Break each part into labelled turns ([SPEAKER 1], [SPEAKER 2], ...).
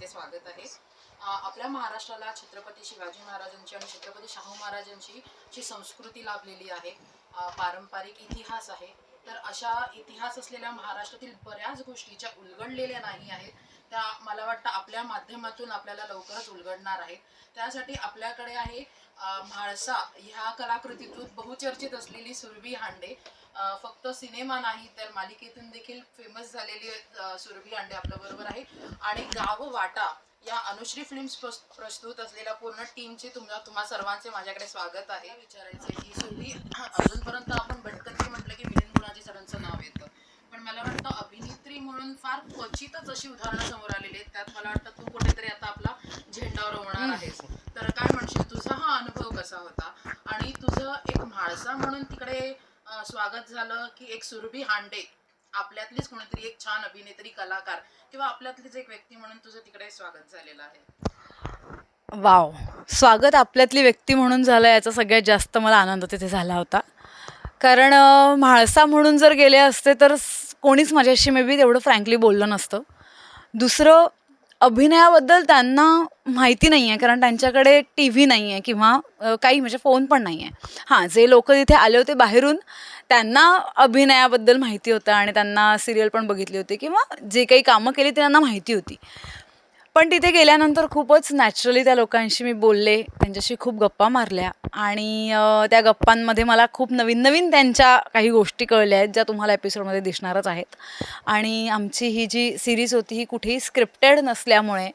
[SPEAKER 1] माझे स्वागत आहे. आपल्या महाराष्ट्राला छत्रपती शिवाजी महाराजांची आणि छत्रपती शाहू महाराजांची जी संस्कृती लाभलेली आहे पारंपरिक इतिहास आहे तर अशा इतिहास असलेल्या महाराष्ट्रातील बऱ्याच गोष्टी ज्या उलगडलेल्या नाही आहेत. त्या मला वाटतं आपल्या माध्यमातून आपल्याला लवकरच उलगडणार आहेत त्यासाठी आपल्याकडे आहे म्हाळसा. ह्या कलाकृतीतून बहुचर्चित असलेली सुरभी हांडे. फक्त सिनेमा नाही तर मालिकेतून देखील फेमस झालेली सुरभी हांडे आपल्याबरोबर आहे. आणि गाव वाटा या अनुश्री फिल्म्स प्रस्तुत असलेल्या पूर्ण टीमचे तुमच्या तुम्हा सर्वांचे माझ्याकडे स्वागत आहे. विचारायचे की सुरभी अजूनपर्यंत आपण भटकंती म्हटलं की मिलिंद गुणाजी सरांचं नाव येतं. पण मला वाटतं अभिनेत्री म्हणून फार क्वचितच अशी उदाहरणं समोर आलेली आहेत. त्यात मला वाटतं तू कुठेतरी आता आपला झेंडा रोवणार आहेस. तर काय म्हणशील? तुझा हा अनुभव कसा होता? आणि तुझं एक म्हाळसा म्हणून तिकडे स्वागत झालं की एक सुरभी हांडे आपल्यातलीच कोणीतरी एक छान अभिनेत्री कलाकार किंवा आपल्यातलीच एक व्यक्ती म्हणून तुझं तिकडे स्वागत झालेलं आहे?
[SPEAKER 2] वाव. स्वागत आपल्यातली व्यक्ती म्हणून झालं याचा सगळ्यात जास्त मला आनंद तिथे झाला होता. कारण म्हाळसा म्हणून जर गेले असते तर कोणीच माझ्याशी मे बी तेवढं फ्रँकली बोललं नसतं. दुसरं अभिनयाबद्दल त्यांना माहिती नाही आहे कारण त्यांच्याकडे टी व्ही नाही आहे किंवा काही म्हणजे फोन पण नाही आहे हां जे लोक तिथे आले होते बाहेरून त्यांना अभिनयाबद्दल माहिती होतं आणि त्यांना सिरियल पण बघितली होती किंवा जे काही कामं केली ते त्यांना माहिती होती. पण तिथे गेल्यानंतर खूपच नॅचरली त्या लोकांशी मी बोलले त्यांच्याशी खूप गप्पा मारल्या आणि त्या गप्पांमध्ये मला खूप नवीन नवीन त्यांच्या काही गोष्टी कळल्या आहेत ज्या तुम्हाला एपिसोडमध्ये दिसणारच आहेत. आणि आमची ही जी सिरीज होती ही कुठेही स्क्रिप्टेड नसल्यामुळे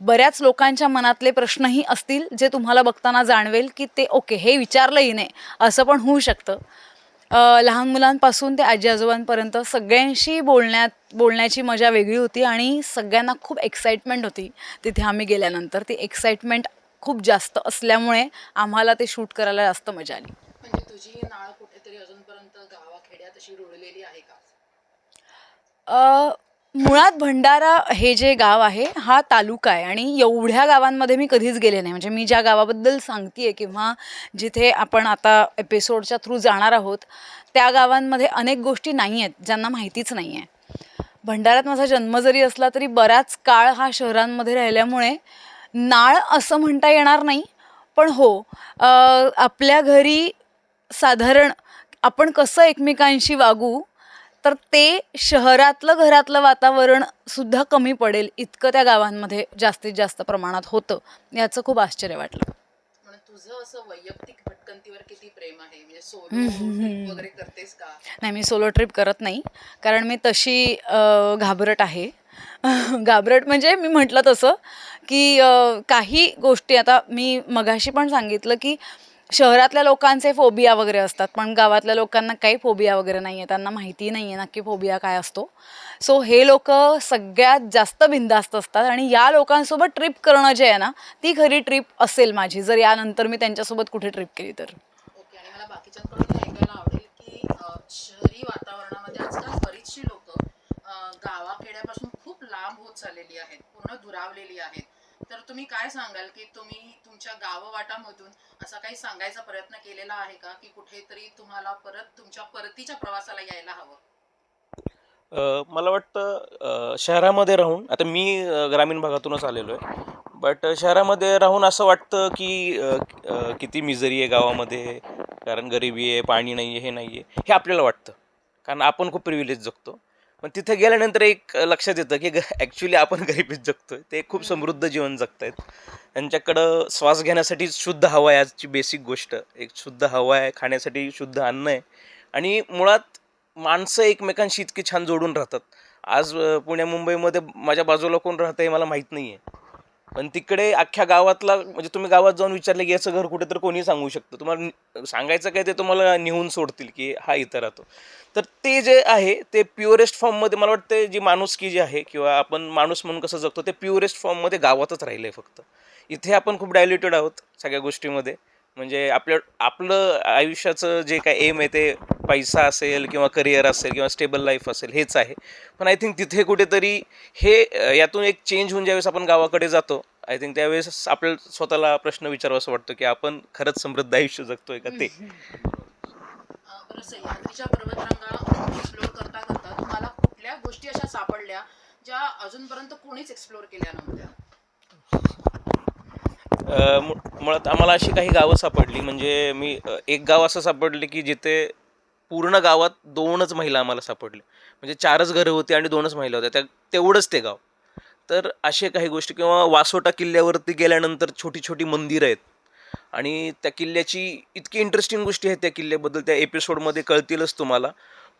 [SPEAKER 2] बऱ्याच लोकांच्या मनातले प्रश्नही असतील जे तुम्हाला बघताना जाणवेल की ते ओके हे विचारलंही नाही असं पण होऊ शकतं. लहान मुलांपासून ते आजी आजोबांपर्यंत सगळ्यांशी बोलण्यात बोलण्याची मजा वेगळी होती आणि सगळ्यांना खूप एक्साइटमेंट होती तिथे आम्ही गेल्यानंतर. ती एक्साइटमेंट खूप जास्त असल्यामुळे आम्हाला ते शूट करायला जास्त मजा आली.
[SPEAKER 1] म्हणजे तुझी नाळ कुठेतरी अजूनपर्यंत गावाखेड्यात अशी रुळलेली आहे का?
[SPEAKER 2] मुळात भंडारा हे जे गाव आहे हा तालुका आहे आणि एवढ्या गावांमध्ये मी कधीच गेले नाही. म्हणजे मी ज्या गावाबद्दल सांगते आहे किंवा जिथे आपण आता एपिसोडच्या थ्रू जाणार आहोत त्या गावांमध्ये अनेक गोष्टी नाही आहेत ज्यांना माहितीच नाही आहे भंडाऱ्यात माझा जन्म जरी असला तरी बराच काळ हा शहरांमध्ये राहिल्यामुळे नाळ असं म्हणता येणार नाही. पण हो आपल्या घरी साधारण आपण कसं एकमेकांशी वागू तर ते शहरातलं घरातलं वातावरण सुद्धा कमी पडेल इतकं त्या गावांमध्ये जास्तीत जास्त प्रमाणात होतं याचं खूप आश्चर्य वाटलं.
[SPEAKER 1] तुझं असं वैयक्तिक भटकंतीवर किती प्रेम आहे? म्हणजे सोलो वगैरे करतेस का?
[SPEAKER 2] नाही मी सोलो ट्रिप करत नाही कारण मी तशी घाबरट आहे. घाबरट म्हणजे मी म्हटलं तसं की काही गोष्टी आता मी मगाशी पण सांगितलं की शहरातल्या लोकांचे फोबिया वगैरे असतात पण गावातल्या लोकांना काही फोबिया वगैरे नाही आहे त्यांना माहिती नाही आहे नक्की फोबिया काय असतो. सो हे लोक सगळ्यात जास्त बिंदास्त असतात आणि या लोकांसोबत ट्रिप करणं जे आहे ना ती खरी ट्रिप असेल माझी. जर यानंतर मी त्यांच्यासोबत कुठे ट्रिप केली तर.
[SPEAKER 1] ओके आणि मला बाकीच्यांकडून ऐकायला आवडेल की शहरी वातावरणामध्ये आजकाल बरीचशी लोक गावाखेड्यापासून खूप लांब होत चाललेली आहेत पूर्ण दुरावलेली आहेत. तर तुम्ही काय सांगाल की तुम्ही तुमच्या गाववाटामधून असा काही सांगायचा प्रयत्न केलेला आहे का की कुठेतरी तुम्हाला परत तुमच्या परतीच्या प्रवासाला यायला हवं?
[SPEAKER 3] मला वाटतं शहरामध्ये राहून आता मी ग्रामीण भागातूनच आलेलो आहे बट शहरामध्ये राहून असं वाटतं की किती मिजरी आहे गावामध्ये कारण गरिबी आहे पाणी नाही आहे हे नाही आहे हे आपल्याला वाटतं. कारण आपण खूप प्रिव्हिलेज जगतो. पण तिथे गेल्यानंतर एक लक्षात येतं की ॲक्च्युली आपण गरिबीत जगतोय. ते खूप समृद्ध जीवन जगतायत. त्यांच्याकडं श्वास घेण्यासाठी शुद्ध हवा आहे आजची बेसिक गोष्ट. एक शुद्ध हवा आहे खाण्यासाठी शुद्ध अन्न आहे. आणि मुळात माणसं एकमेकांशी इतकी छान जोडून राहतात. आज पुण्या मुंबईमध्ये माझ्या बाजूला कोण राहतं हे मला माहीत नाही आहे पण तिकडे अख्ख्या गावातला म्हणजे तुम्ही गावात जाऊन विचारलं की याचं घर कुठे तर कोणी सांगू शकतं. तुम्हाला सांगायचं काय ते तुम्हाला निहून सोडतील की हा इथं राहतो तर ते जे आहे ते प्युरेस्ट फॉर्ममध्ये मला वाटतं जी माणुसकी जी आहे किंवा आपण माणूस म्हणून कसं जगतो ते प्युरेस्ट फॉर्ममध्ये गावातच राहिलं आहे फक्त. इथे आपण खूप डायल्युटेड आहोत सगळ्या गोष्टीमध्ये. म्हणजे आपल्या आपलं आयुष्याचं जे काय एम आहे ते पैसा असेल किंवा करिअर असेल किंवा स्टेबल लाईफ असेल हेच आहे. पण आय थिंक तिथे कुठेतरी हे यातून एक चेंज होऊन ज्यावेळेस आपण गावाकडे जातो आय थिंक त्यावेळेस आपल्याला स्वतःला प्रश्न विचारावा असं वाटतं की आपण खरंच समृद्ध आयुष्य जगतोय का ते?
[SPEAKER 1] तुम्हाला कुठल्या गोष्टी अशा सापडल्या ज्या अजूनपर्यंत कोणीच एक्सप्लोअर केल्या नव्हत्या?
[SPEAKER 3] मुळात आम्हाला अशी काही गावं सापडली म्हणजे मी एक गाव असं सापडले की जिथे पूर्ण गावात दोनच महिला आम्हाला सापडले म्हणजे चारच घरं होती आणि दोनच महिला होत्या. त्या तेवढंच ते गाव. तर असे काही गोष्टी किंवा वासोटा किल्ल्यावरती गेल्यानंतर छोटी छोटी मंदिरं आहेत. आणि त्या किल्ल्याची इतकी इंटरेस्टिंग गोष्टी आहेत त्या किल्ल्याबद्दल. त्या एपिसोडमध्ये कळतीलच तुम्हाला.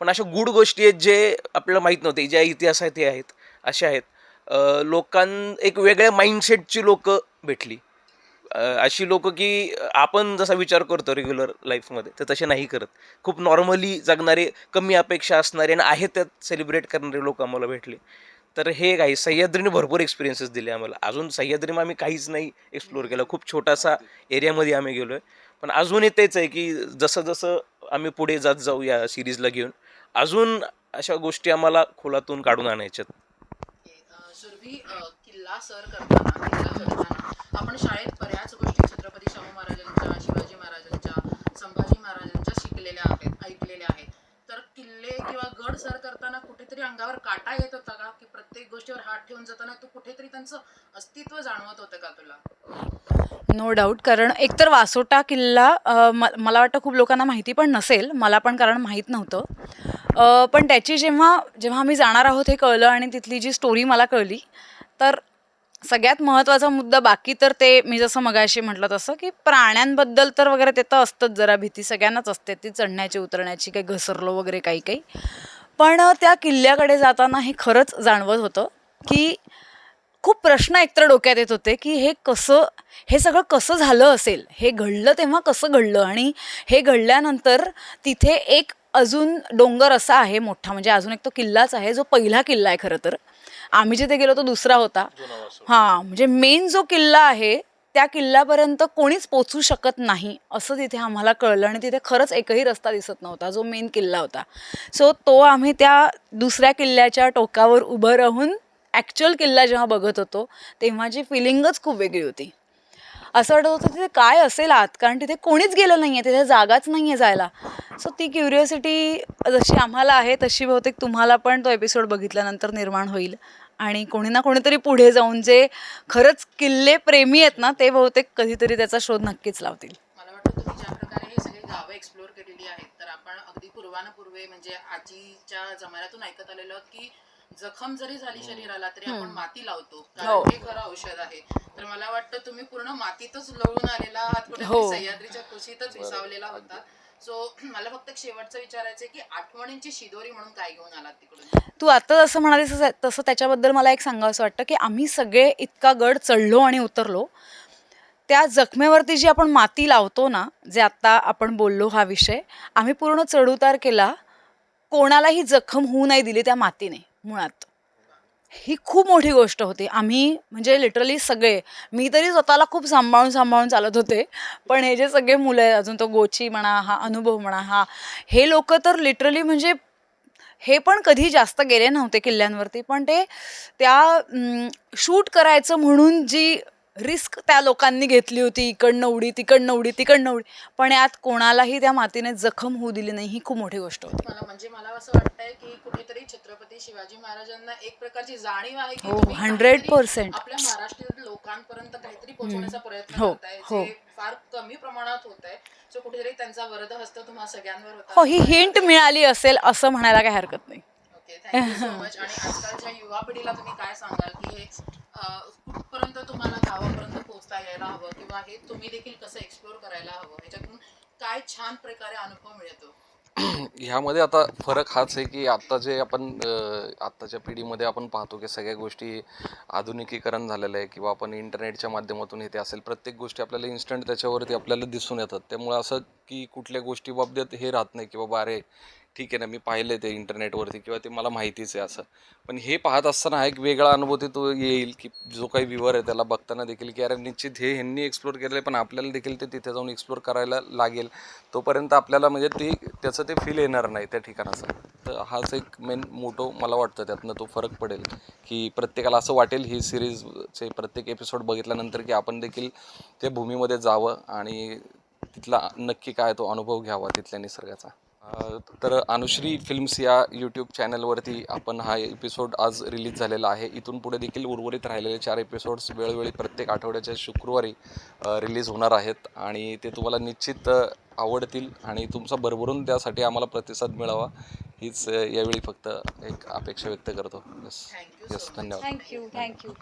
[SPEAKER 3] पण अशा गुड गोष्टी आहेत जे आपल्याला माहीत नव्हते. ज्या इतिहासात ते आहेत अशा आहेत. लोकां एक वेगळ्या माइंडसेटची लोकं भेटली. अशी लोक की आपण जसा विचार करतो रेग्युलर लाईफमध्ये ते तसे नाही करत. खूप नॉर्मली जगणारे कमी अपेक्षा असणारे आणि आहेत त्यात सेलिब्रेट करणारे लोक आम्हाला भेटले. तर हे काही सह्याद्रीने भरपूर एक्सपिरियन्सेस दिले आम्हाला. अजून सह्याद्रीमध्ये आम्ही काहीच नाही एक्सप्लोअर केलं. खूप छोटासा एरियामध्ये आम्ही गेलो आहे पण अजूनही तेच आहे की जसं जसं आम्ही पुढे जात जाऊ या सिरीजला घेऊन अजून अशा गोष्टी आम्हाला खोलातून काढून आणायच्यात.
[SPEAKER 1] किल्ला सर करताना किल्ला चढताना आपण शाळेत बऱ्याच गोष्टी छत्रपती शाहू महाराजांच्या शिवाजी महाराजांच्या संभाजी महाराजांच्या शिकलेल्या आहेत ऐकलेल्या आहेत. तर किल्ले किंवा गड सर करताना कुठेतरी अंगावर काटा येत होता का? की प्रत्येक गोष्टीवर हात ठेवून जाताना तू कुठेतरी त्यांचं अस्तित्व जाणवत होतं का तुला?
[SPEAKER 2] नो डाऊट कारण एकतर वासोटा किल्ला मला वाटतं खूप लोकांना माहिती पण नसेल मला पण कारण माहीत नव्हतं. पण त्याची जेव्हा जेव्हा आम्ही जाणार आहोत हे कळलं आणि तिथली जी स्टोरी मला कळली तर सगळ्यात महत्त्वाचा मुद्दा बाकी तर ते मी जसं मगाशी म्हटलं तसं की प्राण्यांबद्दल तर वगैरे ते तर असतंच जरा भीती सगळ्यांनाच असते. ती चढण्याची उतरण्याची काही घसरलो वगैरे काही काही. पण त्या किल्ल्याकडे जाताना हे खरंच जाणवत होतं की खूप प्रश्न एकतर डोक्यात येत होते की हे कसं हे सगळं कसं झालं असेल? हे घडलं तेव्हा कसं घडलं? आणि हे घडल्यानंतर तिथे एक अजून डोंगर असा आहे मोठा म्हणजे अजून एक तो किल्लाच आहे जो पहिला किल्ला आहे खरं तर. आम्ही जिथे गेलो तो दुसरा होता. हां म्हणजे मेन जो किल्ला आहे त्या किल्ल्यापर्यंत कोणीच पोचू शकत नाही असं तिथे आम्हाला कळलं आणि तिथे खरंच एकही रस्ता दिसत नव्हता जो मेन किल्ला होता. सो तो आम्ही त्या दुसऱ्या किल्ल्याच्या टोकावर उभं राहून ॲक्च्युअल किल्ला जेव्हा बघत होतो तेव्हाची फिलिंगच खूप वेगळी होती. असं वाटत होतं तिथे काय असेल आत कारण तिथे कोणीच गेलं नाही आहे तिथे जागाच नाही आहे जायला. सो ती क्युरिओसिटी जशी आम्हाला आहे तशी बहुतेक तुम्हाला पण तो एपिसोड बघितल्यानंतर निर्माण होईल. आणि कोणी ना कोणीतरी पुढे जाऊन जे खरंच किल्ले प्रेमी आहेत ना ते बहुतेक कधीतरी त्याचा शोध नक्कीच लावतील.
[SPEAKER 1] मला वाटतं तुम्ही ज्या प्रकारे हे सगळी गावं एक्सप्लोअर केलेली आहेत तर आपण अगदी पूर्वानुपूर्वे म्हणजे आजीच्या जमान्यातून ऐकत आलेलो की जखम जरी झाली शरीराला तरी आपण माती लावतो.
[SPEAKER 2] हो.
[SPEAKER 1] कारण हे खरं औषध आहे. तर मला वाटतं तुम्ही पूर्ण मातीतच लोळून आलेला आहात कुठे
[SPEAKER 2] हो.
[SPEAKER 1] सह्याद्रीच्या कुशीतच विसावलेला होता. सो मला फक्त एक शेवटचं विचारायचं आहे की आठवणींची शिदोरी म्हणून काय घेऊन आलात तिकडून?
[SPEAKER 2] तू आता जसं म्हणालीस तसं- तसं त्याच्याबद्दल मला एक सांगावं असं वाटतं की आम्ही सगळे इतका गड चढलो आणि उतरलो. त्या जखमेवरती जी आपण माती लावतो ना जे आत्ता आपण बोललो हा विषय आम्ही पूर्ण चढउतार केला. कोणालाही जखम होऊ नाही दिली त्या मातीने मुळात. ही खूप मोठी गोष्ट होती. आम्ही म्हणजे लिटरली सगळे मी तरी स्वतःला खूप सांभाळून सांभाळून चालत होते. पण हे जे सगळे मुलं आहेत अजून तो गोची म्हणा हा अनुभव म्हणा हा हे लोक तर लिटरली म्हणजे हे पण कधी जास्त गेले नव्हते किल्ल्यांवरती. पण ते त्या शूट करायचं म्हणून जी रिस्क त्या लोकांनी घेतली होती इकडनं उडी तिकडनं उडी तिकडनं उडी. पण यात कोणालाही त्या मातीने जखम होऊ दिली नाही ही खूप मोठी गोष्ट होती.
[SPEAKER 1] मला म्हणजे मला असं वाटतंय की कुठेतरी छत्रपती शिवाजी महाराजांना एक प्रकारची जाणीव आहे की
[SPEAKER 2] हो,
[SPEAKER 1] तुम्ही
[SPEAKER 2] 100%
[SPEAKER 1] काहीतरी आपल्या महाराष्ट्रातील लोकांपर्यंत काहीतरी पोहोचवण्याचा प्रयत्न
[SPEAKER 2] हो,
[SPEAKER 1] करताय
[SPEAKER 2] हो.
[SPEAKER 1] जे फार कमी प्रमाणात होत आहे सो कुठेतरी त्यांचा वरद हस्त तुम्हा सगळ्यांवर होता.
[SPEAKER 2] हो ही हिंट मिळाली असेल असं म्हणायला काही हरकत नाही.
[SPEAKER 1] ओके थँक्यू सो मच आणि आजकालच्या युवा पिढीला तुम्ही काय सांगाल की हे कुठपर्यंत तुम्हाला गावापर्यंत पोहोचता यायला हवं किंवा हे तुम्ही देखील कसं एक्सप्लोअर करायला हवं? ह्याच्यातून काय छान प्रकारे अनुभव मिळतो?
[SPEAKER 4] ह्यामध्ये आता फरक हाच आहे की आत्ता जे आपण आत्ताच्या पिढीमध्ये आपण पाहतो की सगळ्या गोष्टी आधुनिकीकरण झालेलं आहे किंवा आपण इंटरनेटच्या माध्यमातून येते असेल प्रत्येक गोष्टी आपल्याला इन्स्टंट त्याच्यावरती आपल्याला दिसून येतात. त्यामुळे असं की कुठल्या गोष्टी बाबतीत हे राहत नाही की बाबा अरे ठीक आहे ना मी पाहिलं ते इंटरनेटवरती किंवा ते मला माहितीच आहे असं. पण हे पाहत असताना हा एक वेगळा अनुभव तिथं येईल की जो काही व्ह्युअर आहे त्याला बघताना देखील की अरे निश्चित हे ह्यांनी एक्सप्लोर केलेलं आहे पण आपल्याला देखील ते तिथे जाऊन एक्सप्लोर करायला लागेल. तोपर्यंत आपल्याला म्हणजे ते त्याचं ते फील येणार नाही त्या ठिकाणाचं. तर हाच एक मेन मोठो मला वाटतं त्यातनं तो फरक पडेल की प्रत्येकाला असं वाटेल ही सिरीजचे प्रत्येक एपिसोड बघितल्यानंतर की आपण देखील त्या भूमीमध्ये जावं आणि तिथला नक्की काय तो अनुभव घ्यावा तिथल्या निसर्गाचा. तर अनुश्री फिल्म्स या यूट्यूब चॅनलवरती आपण हा एपिसोड आज रिलीज झालेला आहे. इथून पुढे देखील उर्वरित राहिलेले चार एपिसोड्स वेळोवेळी प्रत्येक आठवड्याच्या शुक्रवारी रिलीज होणार आहेत. आणि ते तुम्हाला निश्चित आवडतील आणि तुमचा भरभरून त्यासाठी आम्हाला प्रतिसाद मिळावा हीच यावेळी फक्त एक अपेक्षा व्यक्त करतो. यस
[SPEAKER 1] थँक्यू
[SPEAKER 4] यस धन्यवाद.
[SPEAKER 2] Thank you thank you